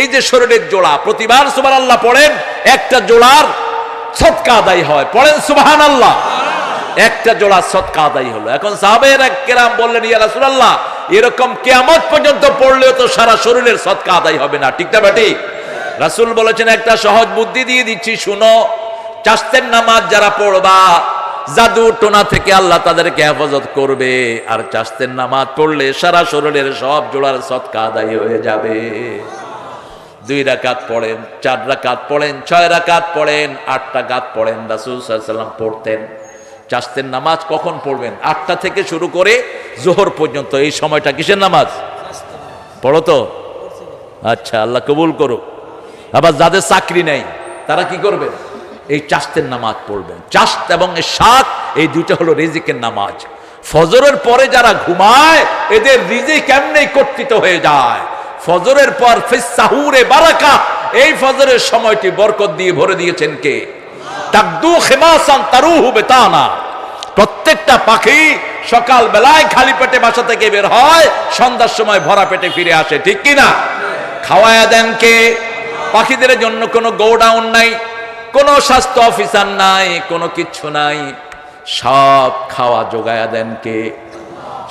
এই যে শরীরের জোড়া, প্রতিবার সুবান আল্লাহ পড়েন, একটা জোড়ার সৎকা আদায় হয়। পড়েন সুবাহান আল্লাহ একটা জোড়া সৎকা আদায় হলো। এখন সাহাবের কেরাম বললেন, ইয়া রাসূলুল্লাহ, এরকম কিয়ামত পর্যন্ত পড়লেও তো সারা শরীরের সৎকা আদায় হবে না। ঠিক না বেটি রাসূল বলেছেন, একটা সহজ বুদ্ধি দিয়ে দিচ্ছি, শুনো। চাস্তের নামাজ যারা পড়বা, জাদু টোনা থেকে আল্লাহ তাদেরকে হেফাজত করবে। আর চাস্তের নামাজ পড়লে সারা শরীরের সব জোড়ার সৎকা আদায় হয়ে যাবে। দুই রাকাত পড়েন, চার রাকাত পড়েন, ছয় রাকাত পড়েন আট রাকাত পড়েন, রাসুল সাল্লাম পড়তেন। চাস্তের নামাজ কখন পড়বেন? আটটা থেকে শুরু করে জোহর পর্যন্ত। এই সময়টা কিসের নামাজ? পড়ো তো। আচ্ছা আল্লাহ কবুল করো আবার যাদের চাকরি নেই, তারা কি করবেন? এই চাস্তের নামাজ পড়বেন। চাস্ত এবং শাক এই দুইটা হলো রিজিকের নামাজ। ফজরের পরে যারা ঘুমায়, এদের রিজিক এমনি কর্তৃত হয়ে যায়। ফজরের পর ফিসাহুরে বারাকা, এই ফজরের সময়টি বরকত দিয়ে ভরে দিয়েছেন কে? তাকদু খেমাসান তারুহু বেতানা। প্রত্যেকটা পাখি সকাল বেলায় খালি পেটে বাসা থেকে বের হয়, সন্ধ্যার সময় ভরা পেটে ফিরে আসে, ঠিক কি না? খাওয়ায়া দেন কে? পাখিদের জন্য কোনো গোডাউন নাই, কোনো স্বাস্থ্য অফিসার নাই, কোনো কিচ্ছু নাই। সব খাওয়া যোগায়া দেন কে?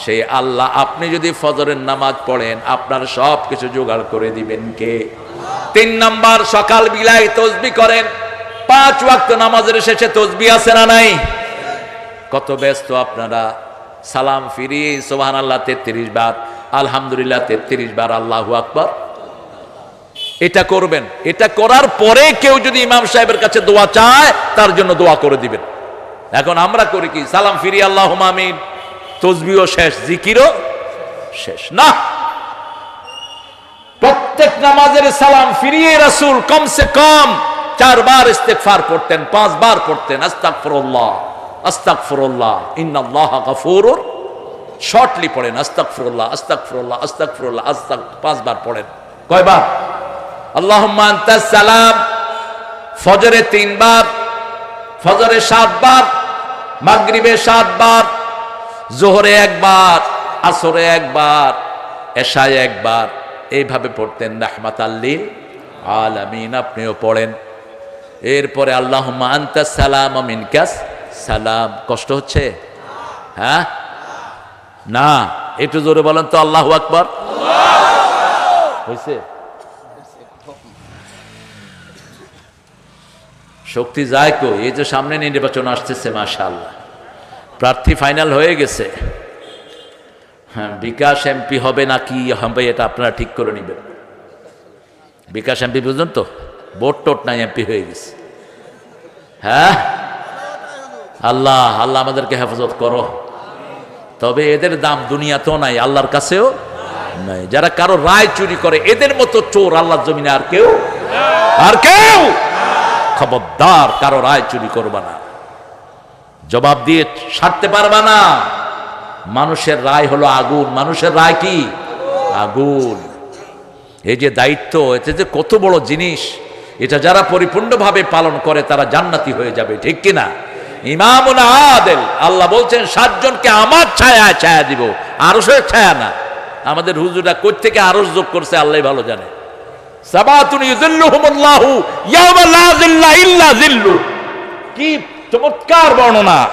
সেই আল্লাহ আপনি যদি ফজরের নামাজ পড়েন, আপনার সব কিছু জোগাড় করে দিবেন কে? তিন নাম্বার, সকাল বিলায় তসবি করেন। পাঁচ ওয়াক্ত নামাজের শেষে তসবি আছে না নাই? কত ব্যস্ত আপনারা। সালাম ফিরি সোহান আল্লাহ তেত্রিশ বার। আলহামদুলিল্লাহ, তেত্রিশ বার, আল্লাহু আকবর। এটা করবেন। এটা করার পরে কেউ যদি ইমাম সাহেবের কাছে দোয়া চায়, তার জন্য দোয়া করে দিবেন। এখন আমরা করি কি? সালাম ফিরি আল্লাহ আমিন। তসবিও শেষ, জিকিরও শেষ। না! প্রত্যেক নামাজের সালাম ফিরিয়ে রাসুল কমসে কম চারবার ইস্তেগফার করতেন পাঁচবার পড়তেন। আস্তাগফিরুল্লাহ আস্তাগফিরুল্লাহ, ইন্নাল্লাহ গফুরুর শর্টলি পড়েন। আস্তাগফিরুল্লাহ আস্তাগফিরুল্লাহ আস্তাগফিরুল্লাহ, আস্তাগ, পাঁচবার পড়েন। কয়বার? আনতাস সালাম ফজরে তিনবার, ফজরে সাতবার, মাগরিবে সাতবার জোহরে একবার, আসরে একবার, এশায় একবার, এইভাবে পড়তেন রাহমাত আল্লিল আলামিন। আপনিও পড়েন। এরপরে আল্লাহ আন্তা সালাম ক্যাস সালাম। কষ্ট হচ্ছে? হ্যাঁ? না, একটু জোরে বলেন তো, আল্লাহ আকবর। হয়েছে শক্তি যায় কো এই যে সামনে নির্বাচন আসতেছে, মাশাআল্লাহ। প্রার্থী ফাইনাল হয়ে গেছে। হ্যাঁ বিকাশ এমপি হবে না কি হবে এটা আপনারা ঠিক করে নেবেন। বিকাশ এমপি তো ভোট টোট নাই, এমপি হয়ে গেছে। হ্যাঁ? আল্লাহ আল্লাহ আমাদেরকে হেফাজত করো। তবে এদের দাম দুনিয়াতেও নাই, আল্লাহর কাছেও নাই। যারা কারও রায় চুরি করে, এদের মতো চোর আল্লাহর জমিনে আর কেউ আর কেউ খবরদার কারও রায় চুরি করবা না। জবাব দিয়ে সারতে পারবা না। মানুষের রায় হলো আগুন। মানুষের রায় কি? আগুন। এই যে দায়িত্ব, এতে যে কত বড় জিনিস, এটা যারা পরিপূর্ণভাবে পালন করে, তারা জান্নাতি হয়ে যাবে, ঠিক কিনা ইমাম আদেল, আল্লাহ বলছেন, সাতজনকে আমার ছায়া ছায়া দিব। আরসের ছায়া না। আমাদের হুজুরা কোথ থেকে আরস যোগ করছে আল্লাহ ভালো জানে। কি চমৎকার বর্ণনা।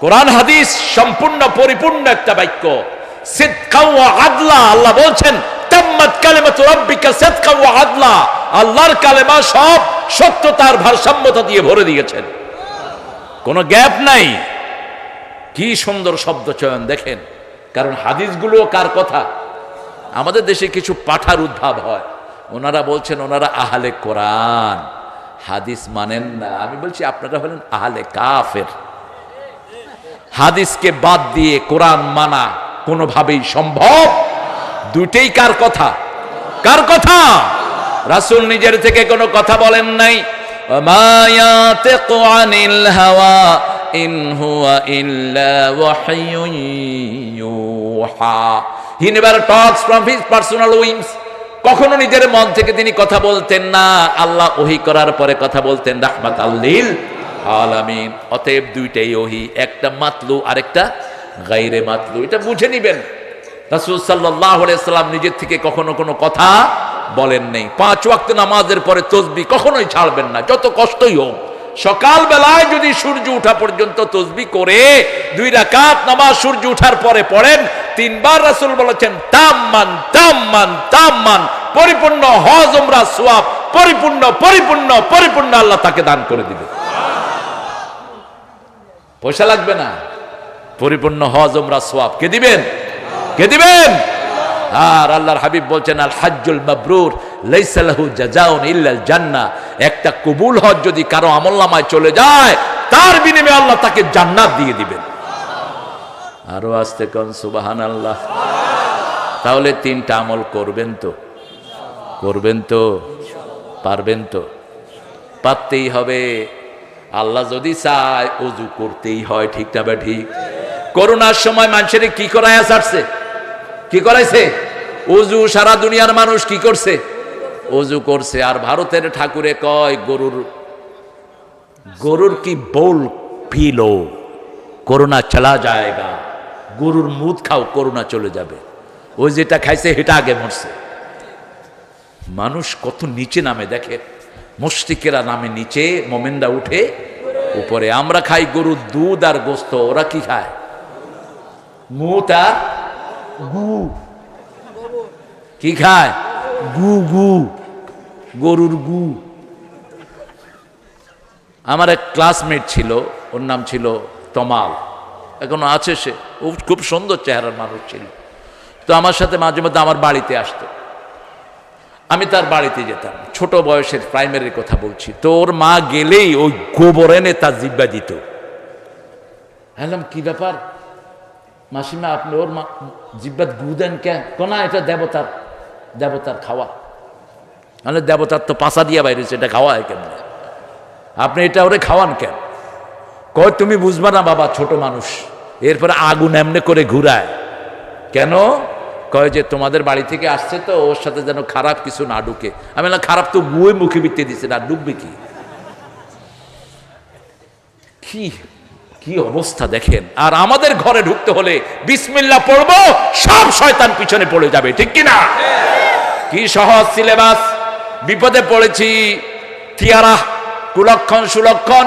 কোরআন, হাদিস সম্পূর্ণ পরিপূর্ণ একটা বাক্য। আল্লাহ বলছেন কালেমা দিয়ে ভরে দিয়েছেন। কোনো নাই। কি সুন্দর শব্দ চয়ন, দেখেন। কারণ কার কথা? আমাদের দেশে কিছু পাঠার উদ্ভাব হয়। ওনারা বলছেন, ওনারা আহলে কোরআন। হাদিস মানেন না। আমি বলছি, আপনারা হলেন আহলে কাফের। হাদিসকে বাদ দিয়ে কোরআন মানা কোনোভাবেই সম্ভব? দুইটাই কার কথা? কার কথা? রাসুল নিজের থেকে কোনো কথা বলেন নাই। হাওয়া talks from his personal wings কখনো নিজের মন থেকে তিনি কথা বলতেন না। আল্লাহ ওহি করার পরে কথা বলতেন রাহমাত আল্লিল আলামিন। অতএব দুইটাই ওহি, একটা মাতলু, আরেকটা গাইরে মাতলু। এটা বুঝে নিবেন। রাসূল আলাইহি সাল্লাম নিজের থেকে কখনো কোনো কথা বলেন নেই। পাঁচ ওয়াক্ত নামাজের পরে তসবি কখনোই ছাড়বেন না, যত কষ্টই হোক। সকাল বেলায় যদি সূর্য ওঠা পর্যন্ত তসবি করে, দুই রাকাত নামাজ সূর্য উঠার পরে পড়েন তিনবার রাসূল বলেছেন, তাম্মান তাম্মান তাম্মান। পরিপূর্ণ হজ, উমরা, সোয়াব, পরিপূর্ণ পরিপূর্ণ পরিপূর্ণ আল্লাহ তাকে দান করে দিবে। পয়সা লাগবে না? পরিপূর্ণ হজ, উমরা, সোয়াব। কে দিবেন? কে দিবেন? আর আল্লাহর হাবিব বলছেন, আল হাজ্জুল মাবরুর লাইসালাহু জাজাউন ইল্লাল জান্নাহ। একটা কবুল হজ যদি কারও আমলনামায় চলে যায়, তার বিনিময়ে আল্লাহ তাকে জান্নাত দিয়ে দিবেন। আরও আসতে কোন সুবহানাল্লাহ। তাহলে তিনটা আমল করবেন তো? করবেন তো? পারবেন তো? পারতেই হবে। আল্লাহ যদি চায় অজু করতেই হয়, ঠিক না বা ঠিক? করোনার সময় মানুষের কি করায় আসছে? কি করাইছে? অজু সারা দুনিয়ার মানুষ কি করছে? অজু করছে। আর ভারতের ঠাকুরে কয়, গরুর গরুর কি বোল পিলো করোনা চলা যায়গা গরুর মুদ খাও করোনা চলে যাবে। ওই যেটা খাইছে, সেটা আগে মরছে। মানুষ কত নিচে নামে, দেখে। মস্তিকেরা নামে নিচে, মোমেনরা উঠে, উপরে। আমরা খাই গরুর দুধ আর গোস্ত, ওরা কি খায়? মুত আর গু। কি খায়? গু গু। গরুর গু। আমার এক ক্লাসমেট ছিল, ওর নাম ছিল তমাল। এখনও আছে সে। ও খুব সুন্দর চেহারার মানুষ ছিল। তো আমার সাথে মাঝে মধ্যে আমার বাড়িতে আসতো। আমি তার বাড়িতে যেতাম। ছোট বয়সের প্রাইমারির কথা বলছি। তো ওর মা গেলেই ওই গোবর এনে তার জিব্বা দিত। বললাম, কি ব্যাপার? মাসিমা, আপনি ওর মা জিব্বাত গু দেন কেন কোনা এটা দেবতার দেবতার খাওয়া। মানে দেবতার তো পাশা দিয়া বাইরে এটা খাওয়া হয় কেন আপনি এটা ওরে খাওয়ান কেন? কয়, তুমি বুঝবা না বাবা, ছোট মানুষ। এরপরে আগুন এমনি করে ঘুরায়। কেন? কয় যে তোমাদের বাড়ি থেকে আসছে তো, ওর সাথে যেন খারাপ কিছু না ঢুকে। আমি বললাম, খারাপ তো গুয়ে মুখে বিতে দিছে, না ডুববে কি? কি কি অবস্থা দেখেন? আর আমাদের ঘরে ঢুকতে হলে বিসমিল্লা পড়ব, সব শয়তান পিছনে পড়ে যাবে, ঠিক কি না? কি সহজ সিলেবাস। বিপদে পড়েছি থিয়ারা কুলক্ষণ, সুলক্ষণ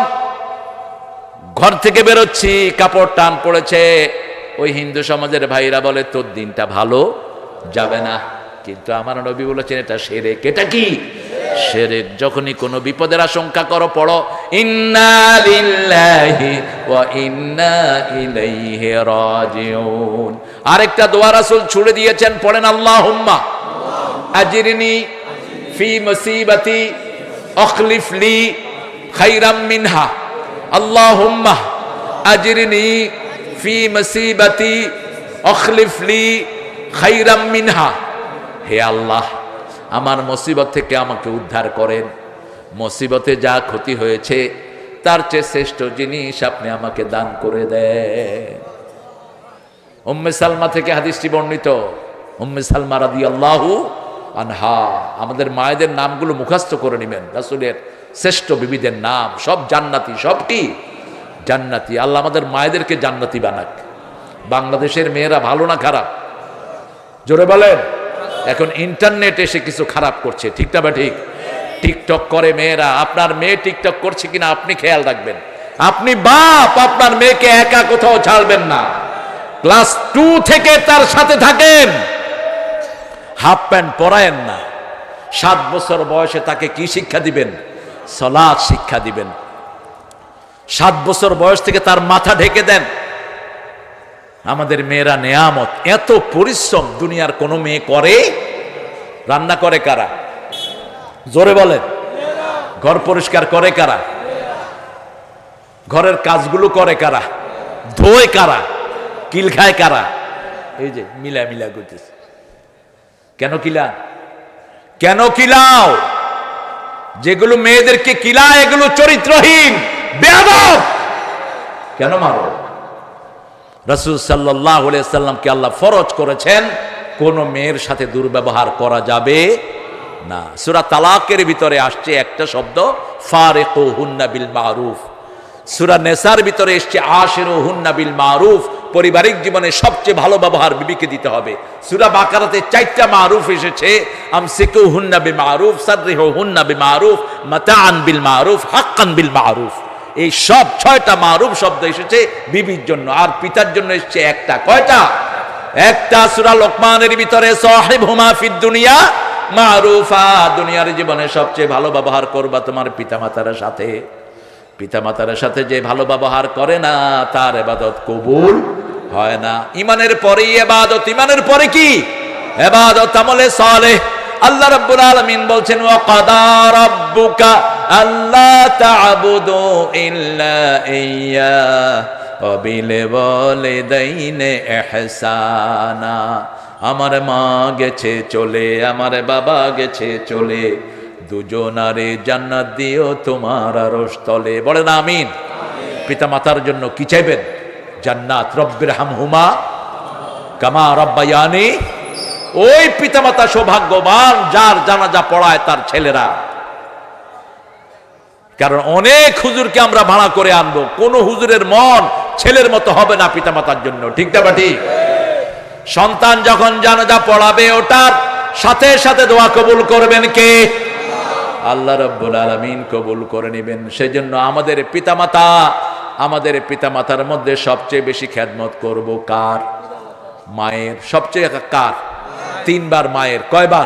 ঘর থেকে বেরোচ্ছি, কাপড় টান পড়েছে। ওই হিন্দু সমাজের ভাইরা বলে, তোর দিনটা ভালো যাবে না। কিন্তু আমার নবী বলেছেন, এটা সেরেক। এটা কি? সেরেক। যখনই কোনো বিপদের আশঙ্কা করো, পড়ো আরেকটা দোয়া রাসূল ছুড়ে দিয়েছেন, পড়েন, আল্লাহুম্মা আজিরনি ফি মুসিবাতি আখলিফ লি খাইরাম মিনহা। আল্লাহুম্মা আজিরনি ফি মুসিবাতি আখলিফ লি খাইরাম মিনহা। হে আল্লাহ, আমার মুসিবত থেকে আমাকে উদ্ধার করেন। মুসিবতে যা ক্ষতি হয়েছে, তার চেয়ে শ্রেষ্ঠ জিনিস আপনি আমাকে দান করে দেন। উম্মে সালমা থেকে হাদিসটি বর্ণিত। উম্মে সালমা রাদি আল্লাহু আনহা, আমাদের মায়েদের নামগুলো মুখস্থ করে নেবেন। রাসুলের শ্রেষ্ঠ বিবিদের নাম, সব জান্নাতি, সব কি? জান্নাতি। আল্লাহ আমাদের মায়েদেরকে জান্নাতি বানাক। বাংলাদেশের মেয়েরা ভালো না খারাপ? জোরে বলেন। এখন ইন্টারনেট এসে কিছু খারাপ করছে, ঠিক না বা ঠিক? টিকটক করে মেয়েরা, আপনার মেয়ে টিকটক করছে কিনা আপনি খেয়াল রাখবেন। আপনি বাপ, আপনার মেয়েকে একা কোথাও ছাড়বেন না। ক্লাস টু থেকে তার সাথে থাকেন। হাফ প্যান্ট পরায়েন না। সাত বছর বয়সে তাকে কি শিক্ষা দিবেন? সলাদ শিক্ষা দিবেন। সাত বছর বয়স থেকে তার মাথা ঢেকে দেন। আমাদের মেয়েরা নেয়ামত, এত পরিশ্রম দুনিয়ার কোনো মেয়ে করে? রান্না করে কারা? জোরে বলেন। ঘর পরিষ্কার করে কারা? ঘরের কাজগুলো করে কারা? ধোয় কারা? কিল খায় কারা? এই যে মিলা মিলা করতেছে। কেন কিলা কেন কিলাও? যেগুলো মেয়েদেরকে কিলা এগুলো চরিত্রহীন কেন মারো? রসুল সাল্লাহ সাল্লামকে আল্লাহ ফরজ করেছেন, কোন মেয়ের সাথে দুর্ব্যবহার করা যাবে না। সুরা তালাকের ভিতরে আসছে একটা শব্দ ফারেক হুন্না বিল মারুফ। সুরা নেসার ভিতরে এসছে, আশের হুন্না বিল মারুফ পারিবারিক জীবনে সবচেয়ে ভালো ব্যবহার বিবিকে দিতে হবে। সুরা বাকারাতে চারটা মারুফ এসেছে, আমসিকু হুন্না বি মারুফ, সাদরিহ হুন্না বি মারুফ, মাতাআন বিল মারুফ, হাক্কান বিল মারুফ এই সব ছয়টা মারুফ শব্দ এসেছে বিবির জন্য। আর পিতার জন্য এসেছে একটা। কয়টা? একটা সুরা লোকমানের ভিতরে সাহেব হুমা ফিদ দুনিয়া মারুফা দুনিয়ার জীবনে সবচেয়ে ভালো ব্যবহার করবা তোমার পিতামাতার সাথে। পিতামাতার সাথে যে ভালো ব্যবহার করে না, তার এবাদত কবুল হয় না। ইমানের পরেই এবাদত, ইমানের পরে কি? এবাদত আমলে সলে আল্লাহ রাব্বুল আলামিন বলছেন ওয়া কাদা রাব্বুকা আল্লা তা'বুদু ইল্লা ইয়্যা ওয়া বিল ওয়ালিদাইনি ইহসানা। আমার মা গেছে চলে, আমার বাবা গেছে চলে। দুজনারে জান্নাত দিও তোমার আরশ তলে বলেন আমিন। পিতা মাতার জন্য কি চাইবেন? জান্নাত, রব্বির হামহুমা। কামা রব্বায়ানি। ওই পিতামাতা সৌভাগ্যবান, যার জানাজা পড়ায় তার ছেলেরা। কারণ অনেক হুজুরকে আমরা ভাড়া করে আনব। কোন হুজুরের মন ছেলের মতো হবে না পিতামাতার জন্য। ঠিক না বা ঠিক? সন্তান যখন জানাজা পড়াবে, ওটার সাথে সাথে দোয়া কবুল করবেন কে? আল্লাহ রব্বুল আলমিন কবুল করে নেবেন। সেজন্য আমাদের পিতামাতা, আমাদের পিতামাতার মধ্যে সবচেয়ে বেশি খ্যাদমত করব কার? মায়ের। সবচেয়ে কার? তিনবার মায়ের। কয়বার?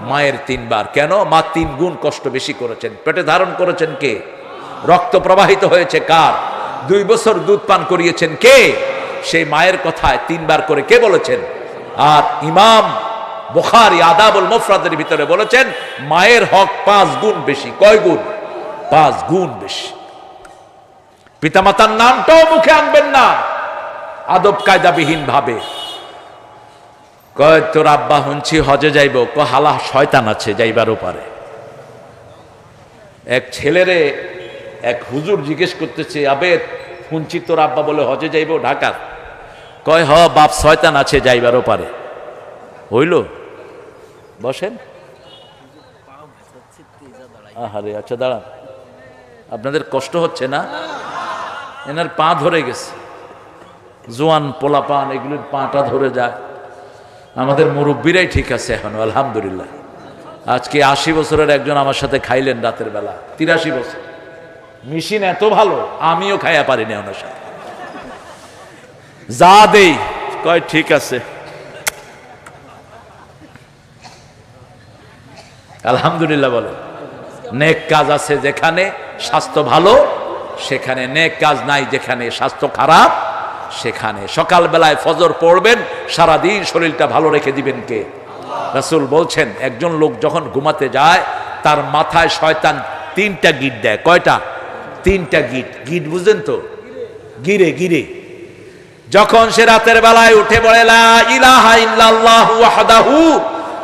মায়ের তিনবার। কেন? মা তিন গুণ কষ্ট বেশি করেছেন। পেটে ধারণ করেছেন কে? রক্ত প্রবাহিত হয়েছে কার? দুই বছর দুধ পান করিয়েছেন কে? সেই মায়ের কথায় তিনবার করে কে বলেছেন? আর ইমাম বুখারি আদাবুল মুফরাদের ভিতরে বলেছেন, মায়ের হক পাঁচ গুণ বেশি। কয় গুণ? পাঁচ গুণ বেশি। পিতামাতার নামটাও মুখে আনবেন না। আদব কায়দাবিহীন ভাবে। কয়, তোর আব্বা হুঞ্চি হজে যাইব। ক হালা, শয়তান আছে যাইবারও পারে এক ছেলেরে এক হুজুর জিজ্ঞেস করতেছে, আবে হুঞ্চি তোর আব্বা বলে হজে যাইব ঢাকার? কয়, হ, বাপ শয়তান আছে যাইবারও পারে হইল? বসেন। আহারে আচ্ছা দাঁড়ান। আপনাদের কষ্ট হচ্ছে না? এনার পা ধরে গেছে। জোয়ান পোলা পান এগুলির পাটা ধরে যায়। আমাদের মুরব্বীরাই ঠিক আছে এখন, আলহামদুলিল্লাহ। আজকে আশি বছরের একজন আমার সাথে খাইলেন রাতের বেলা, তিরাশি বছর। মেশিন এত ভালো, আমিও খাইয়া পারিনি ওনার সাথে। যা দেই, কয় ঠিক আছে। আলহামদুলিল্লাহ বলে। নেক কাজ আছে যেখানে স্বাস্থ্য ভালো, সেখানে নেক কাজ নাই যেখানে স্বাস্থ্য খারাপ, সেখানে সকালবেলায় ফজর পড়বেন, সারাদিন শরীরটা ভালো রেখে দিবেন কে? রাসুল বলছেন, একজন লোক যখন ঘুমাতে যায়, তার মাথায় শয়তান তিনটা গিট দেয়। কয়টা? তিনটা গিট। গিট বুঝলেন তো? গিরে গিরে। যখন সে রাতের বেলায় উঠে পড়ে লা ইলাহা ইল্লাল্লাহু ওয়াহদাহু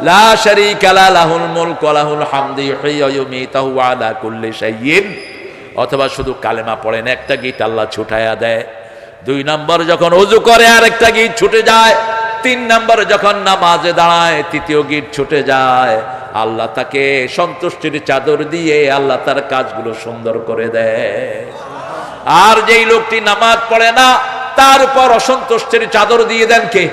লা শারীকা লাহুল মুলকু ওয়া লাহুল হামদু, ইউহয়ি ওয়া ইউমীতু ওয়া আলা কুল্লি শাইইন। অথবা শুধু কালেমা পড়েন, একটা গীত আল্লাহ ছুটায়া দেয়। দুই নম্বর যখন অজু করে আর একটা গিট ছুটে যায়। তিন নম্বর যখন নামাজে দাঁড়ায়, তৃতীয় গীত ছুটে যায়। আল্লাহ তাকে সন্তুষ্টির চাদর দিয়ে আল্লাহ তার কাজগুলো সুন্দর করে দেয়। আর যেই লোকটি নামাজ পড়ে না, তার উপর অসন্তুষ্টির চাদর দিয়ে দেন কে?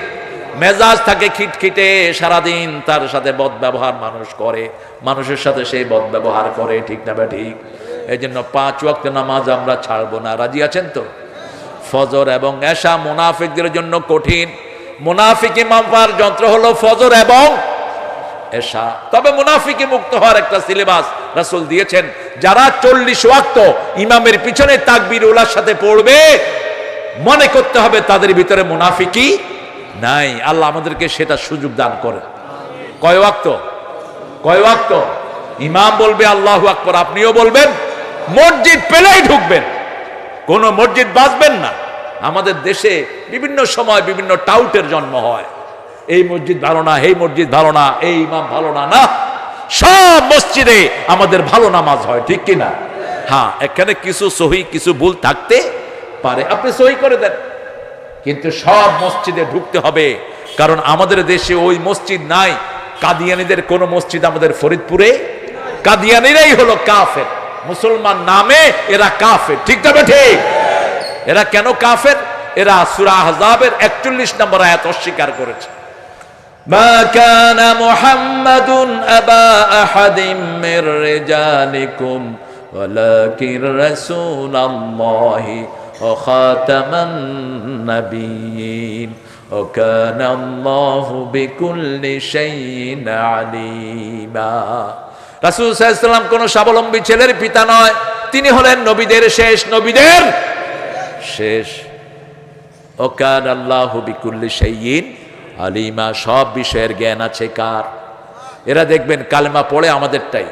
মেজাজ থাকে খিটখিটে, সারাদিন তার সাথে বদ ব্যবহার মানুষ করে, মানুষের সাথে সেই বদ ব্যবহার করে, ঠিক না ঠিক? এই জন্য পাঁচ ওয়াক্ত নামাজ আমরা ছাড়বো না। রাজি আছেন তো? ফজর এবং এশা মুনাফিকদের জন্য কঠিন। মুনাফিকি মাপার যন্ত্র হলো ফজর এবং এশা। তবে মুনাফিকি মুক্ত হওয়ার একটা সিলেবাস রাসুল দিয়েছেন। যারা চল্লিশ ওয়াক্ত ইমামের পিছনে তাকবির উলার সাথে পড়বে, মনে করতে হবে তাদের ভিতরে মুনাফিকি নাই, আল্লাহ আমাদেরকে সেটা সুযোগ দান করে। কয় ওয়াক্ত? কয় ওয়াক্ত? ইমাম বলবে, আল্লাহু আকবার। আপনিও বলবেন, মসজিদ পেলেই ঢুকবেন। কোন মসজিদ বাঁচবেন না। আমাদের দেশে বিভিন্ন সময় বিভিন্ন টাউটের জন্ম হয়। এই মসজিদ ভালো না, এই মসজিদ ভালো না, এই ইমাম ভালো না না। সব মসজিদে আমাদের ভালো নামাজ হয়, ঠিক কি না হ্যাঁ এখানে কিছু সহি, কিছু ভুল থাকতে পারে। আপনি সহি করে দেন। কিন্তু সব মসজিদে ঢুকতে হবে কারণ আমাদের দেশে ওই মসজিদ নাই কাদিয়ানিদের কোন মসজিদ আমাদের ফরিদপুরে কাদিয়ানিরাই হলো কাফের মুসলমান নামে এরা কাফের ঠিক তবে ঠিক এরা কেন কাফের এরা সুরা আহজাবের একচল্লিশ নম্বর আয়াত অস্বীকার করেছে ما كان محمد أبا أحد من رجالكم ولكن رسول الله وخاتم النبيين وكان الله بكل شيء عليما রাসূল সাল্লাল্লাহু আলাইহি সাল্লাম কোন স্বাবলম্বী ছেলের পিতা নয় তিনি হলেন নবীদের শেষ নবীদের শেষ ওকান আল্লাহ বিকুল্লি শাইইন আলিমা সব বিষয়ের জ্ঞান আছে কার এরা দেখবেন কালেমা পড়ে আমাদেরটাই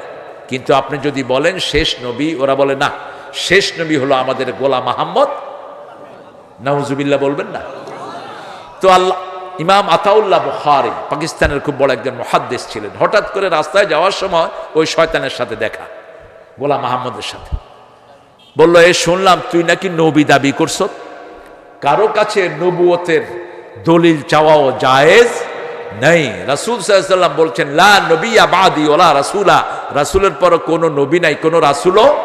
কিন্তু আপনি যদি বলেন শেষ নবী ওরা বলে না শেষ নবী হলো আমাদের গোলা মাহমদ নাউজুবিল্লাহ বলবেন না। তো আল্লাহ, ইমাম আতাউল্লাহ বুখারি, পাকিস্তানের খুব বড় একজন মহাদ্দেশ ছিলেন। হঠাৎ করে রাস্তায় যাওয়ার সময় ওই শয়তানের সাথে দেখা গোলা মাহমদের সাথে। বলল, এ, শুনলাম তুই নাকি নবী দাবি করছ। কারও কাছে নবুয়তের দলিল চাওয়াও জায়েজ নেই। রাসুল সাল্লাম বলছেন, লা নবী বাদি ওলা রাসুলা। রাসুলের পর কোনো নবী নাই, কোনো রাসুলও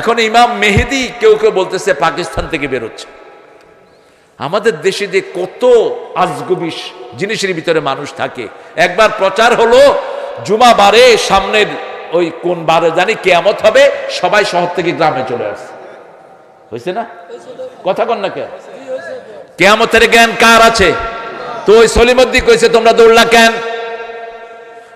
এখন ইমাম মেহেদি কেউ কেউ বলতেছে পাকিস্তান থেকে বেরোচ্ছে। আমাদের দেশে যে কত আজগুবিস জিনিসের ভিতরে মানুষ থাকে। একবার প্রচার হলো, জুমা বারে সামনের ওই কোন বারে জানি কেয়ামত হবে, সবাই শহর থেকে গ্রামে চলে আসছে। হয়েছে না? কথা কন না কে কেয়ামতের জ্ঞান কার আছে? তো ওই সলিমদ্দি কইছে, তোমরা দৌড়লা কেন?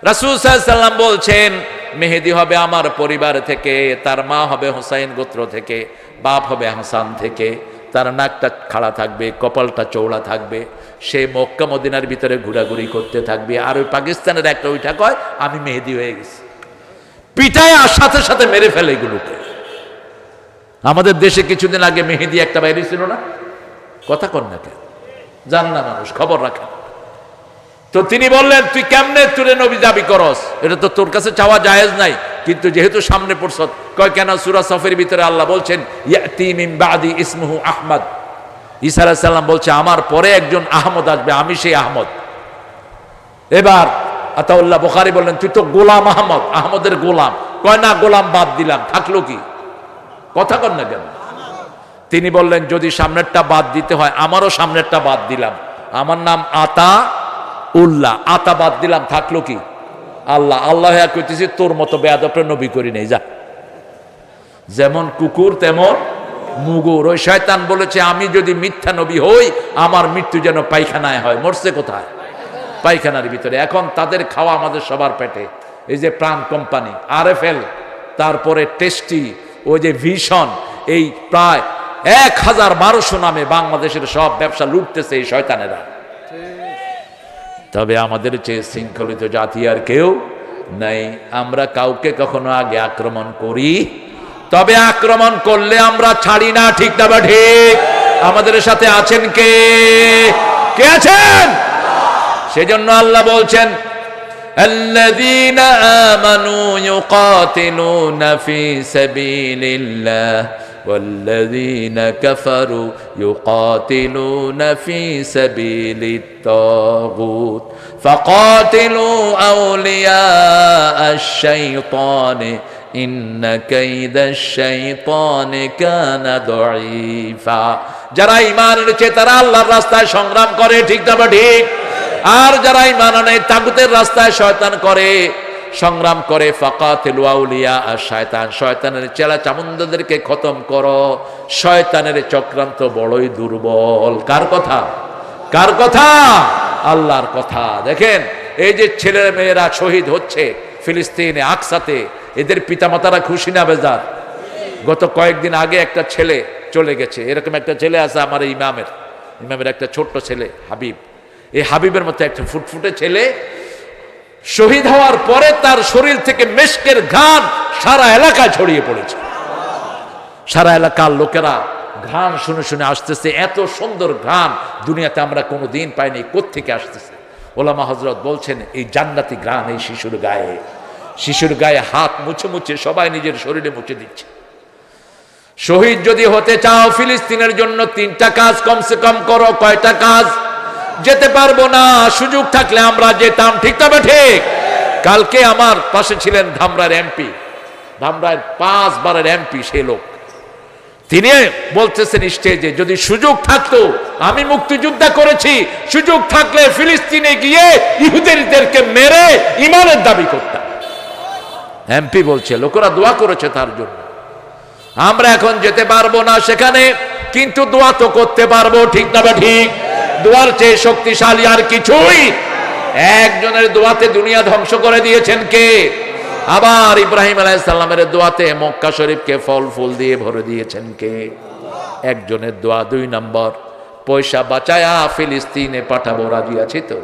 রাসুল সাল্লাম বলছেন মেহেদি হবে আমার পরিবার থেকে, তার মা হবে হোসাইন গোত্র থেকে, বাপ হবে হাসান থেকে, তার নাকটা খাড়া থাকবে, কপালটা চৌড়া থাকবে, সে মক্কা মদিনার ভিতরে ঘোরাঘুরি করতে থাকবে। আর ওই পাকিস্তানের একটা ওইটা কয় আমি মেহেদি হয়ে গেছি। পিটায় আর সাথে সাথে মেরে ফেলে এগুলোকে। আমাদের দেশে কিছুদিন আগে মেহেদি একটা বাইরে ছিল না? কথা কর না কেন? জান না মানুষ, খবর রাখেন। তো তিনি বললেন, তুই কেমনে তুলে নবী দাবি করস? এটা তো তোর কাছে চাওয়া জায়েজ নাই। কিন্তু যেহেতু সামনে পড়ছ কয়, কেন সুরা সফের ভিতরে আল্লাহ বলছেন, ইয়াতি ইসমুহু আহমদ আলাইহিস সালাম বলছে, আমার পরে একজন আহমদ আসবে, আমি সেই আহমদ এবার আতাউল্লাহ বুখারী বললেন, তুই তো গোলাম আহমদ, আহমদের গোলাম কয়, না, গোলাম বাদ দিলাম, থাকল কি? কথা কর না কেন? তিনি বললেন, যদি সামনেরটা বাদ দিতে হয়, আমারও সামনেরটা বাদ দিলাম। আমার নাম আতা উল্লাহ আতা বাদ দিলাম, থাকল কি? আল্লাহ আল্লাহ হ্যাঁ কইতেছি, তোর মতো বেয়াদপটা নবী করি নেই, যা। যেমন কুকুর, তেমন মুগুর। ওই শয়তান বলেছে, আমি যদি মিথ্যা নবী হই, আমার মৃত্যু যেন পায়খানায় হয়। মরছে কোথায়? পায়খানার ভিতরে। এখন তাদের খাওয়া আমাদের সবার পেটে। এই যে প্রাণ কোম্পানি আর তারপরে টেস্টি, ওই যে ভিশন, এই প্রায় এক হাজার বারোশো নামে বাংলাদেশের সব ব্যবসা লুটতেছে এই শয়তানেরা। তবে আমাদের চেয়ে শৃঙ্খলিত জাতি আর কেউ নাই আমরা কাউকে কখনো আগে আক্রমণ করি তবে আক্রমণ করলে আমরা ছাড়ি না ঠিক না বা ঠিক আমাদের সাথে আছেন কে কে আছেন সেজন্য আল্লাহ বলছেন الذين آمنوا يقاتلون في سبيل الله والذين كفروا يقاتلون في سبيل الطاغوت فقاتلوا أولياء الشيطان إن كيد الشيطان كان ضعيفا যারা ইমান এনেছে তারা আল্লাহর রাস্তায় সংগ্রাম করে ঠিক না বা ঠিক আর যারা ইমান নেই তাগুতের রাস্তায় শয়তান করে সংগ্রাম করে ফাকাত আউলিয়া আর শয়তান। শয়তানের চেলা চামুন্দাদেরকে খতম করো। শয়তানের চক্রান্ত বড়ই দুর্বল। কার কথা? কার কথা? আল্লাহর কথা। দেখেন, এই যে ছেলে মেয়েরা শহীদ হচ্ছে ফিলিস্তিনে, আকসাতে, এদের পিতামাতারা খুশি না বেজার? গত কয়েকদিন আগে একটা ছেলে চলে গেছে। এরকম একটা ছেলে আছে আমার ইমামের। ইমামের একটা ছোট্ট ছেলে, হাবিব। এই হাবিবের মতো একটা ফুটফুটে ছেলে শহীদ হওয়ার পরে তার শরীর থেকে মেশকের ঘান সারা এলাকায় ছড়িয়ে পড়েছে। সারা এলাকার লোকেরা ঘ্রাণ শুনে শুনে আসতেছে, এত সুন্দর ঘ্রাণ দুনিয়াতে আমরা কোনো দিন পাইনি, কোত্থেকে আসতেছে? ওলামা হজরত বলছেন, এই জান্নাতি ঘ্রাণ এই শিশুর গায়ে। শিশুর গায়ে হাত মুছে মুছে সবাই নিজের শরীরে মুছে দিচ্ছে। শহীদ যদি হতে চাও, ফিলিস্তিনের জন্য তিনটা কাজ, কমসে কম করো কয়টা কাজ? যেতে পারব না, সুযোগ থাকলে আমরা যেতাম, ঠিক তবে ঠিক। কালকে আমার পাশে ছিলেন ধামরার এমপি। ধামরায় পাঁচবারের এমপি সে লোক। তিনি বলতেছেন স্টেজে, যদি সুযোগ থাকতো, আমি মুক্তিযোদ্ধা করেছি। সুযোগ থাকলে ফিলিস্তিনে গিয়ে ইহুদেরদেরকে মেরে ইমানের দাবি করতাম। এমপি বলছে, লোকেরা দোয়া করেছে তার জন্য। আমরা এখন যেতে পারব না সেখানে, কিন্তু দোয়া তো করতে পারব, ঠিক না বা ঠিক। দোয়ার চেয়ে শক্তিশালী আর কিছুই। একজনের দোয়াতে দুনিয়া ধ্বংস করে দিয়েছেন কে? আবার ইব্রাহিম আলাইসাল্লামের দোয়াতে মক্কা শরীফকে ফল ফুল দিয়ে ভরে দিয়েছেন কে? একজনের দোয়া দুই নম্বর, পয়সা বাঁচায়া ফিলিস্তিনে পাঠাবো, রাজি আছি তো?